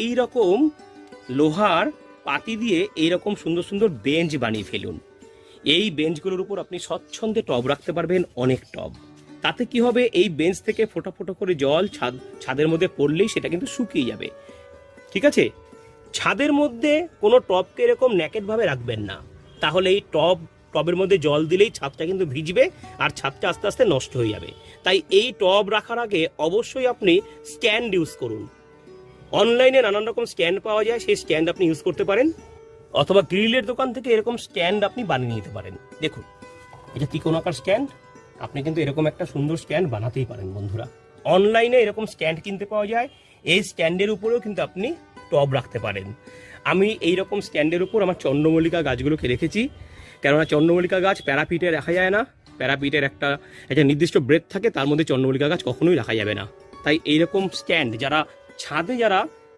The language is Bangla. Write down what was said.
এই রকম লোহার পাতি দিয়ে এই রকম সুন্দর সুন্দর বেঞ্চ বানিয়ে ফেলুন। এই বেঞ্চগুলোর উপর আপনি স্বচ্ছন্দে টব রাখতে পারবেন অনেক টব। তাতে কি হবে? এই বেঞ্চ থেকে ফোটা ফোটা করে জল ছাদ, ছাদের মধ্যে পড়লেই সেটা কিন্তু শুকিয়ে যাবে। ঠিক আছে? ছাদের মধ্যে কোনো টবকে এরকম ন্যাকেটভাবে রাখবেন না। তাহলে এই টব, টবের মধ্যে জল দিলেই ছাদটা কিন্তু ভিজবে আর ছাদটা আস্তে আস্তে নষ্ট হয়ে যাবে। তাই এই টব রাখার আগে অবশ্যই আপনি স্ট্যান্ড ইউজ করুন। অনলাইনে নানান রকম স্ট্যান্ড পাওয়া যায়, সেই স্ট্যান্ড আপনি ইউজ করতে পারেন। অথবা গ্রিলের দোকান থেকে এরকম স্ট্যান্ড আপনি বানিয়ে নিতে পারেন। দেখুন, এটা ত্রিকোণাকার স্ট্যান্ড। আপনি কিন্তু এরকম একটা সুন্দর স্ট্যান্ড বানাতেই পারেন, বন্ধুরা। অনলাইনে এরকম স্ট্যান্ড কিনতে পাওয়া যায়। এই স্ট্যান্ডের উপরেও কিন্তু আপনি টব রাখতে পারেন। আমি এই রকম স্ট্যান্ডের উপর আমার চন্দ্রমল্লিকা গাছগুলোকে রেখেছি। কেননা চন্দ্রমল্লিকা গাছ প্যারাপিটে রাখা যায় না। প্যারাপিটের একটা একটা নির্দিষ্ট ব্রেথ থাকে, তার মধ্যে চন্দ্রমল্লিকা গাছ কখনোই রাখা যাবে না। তাই এইরকম স্ট্যান্ড যারা ছাদে যারা